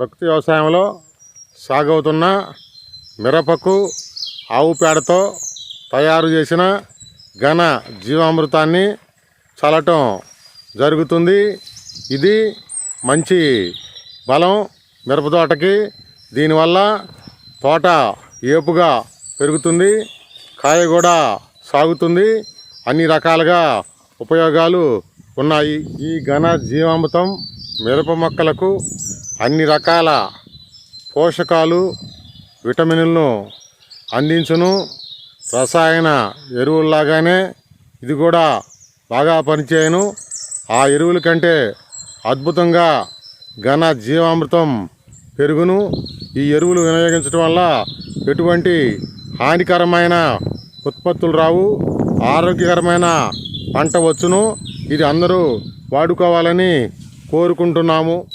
ప్రకృతి వ్యవసాయంలో సాగవుతున్న మిరపకు ఆవు పేడతో తయారు చేసిన ఘన జీవామృతాన్ని చల్లటం జరుగుతుంది. ఇది మంచి బలం మిరప తోటకి. దీనివల్ల తోట ఏపుగా పెరుగుతుంది కాయ కూడా సాగుతుంది. అన్ని రకాలుగా ఉపయోగాలు ఉన్నాయి. ఈ ఘన జీవామృతం మిరప మొక్కలకు అన్ని రకాల పోషకాలు విటమిన్లను అందించును. రసాయన ఎరువుల్లాగానే ఇది కూడా బాగా పనిచేయను. ఆ ఎరువుల కంటే అద్భుతంగా ఘన జీవామృతం పెరుగును. ఈ ఎరువులు వినియోగించడం వల్ల ఎటువంటి హానికరమైన ఉత్పత్తులు రావు. ఆరోగ్యకరమైన పంట వచ్చును. ఇది అందరూ వాడుకోవాలని కోరుకుంటున్నాము.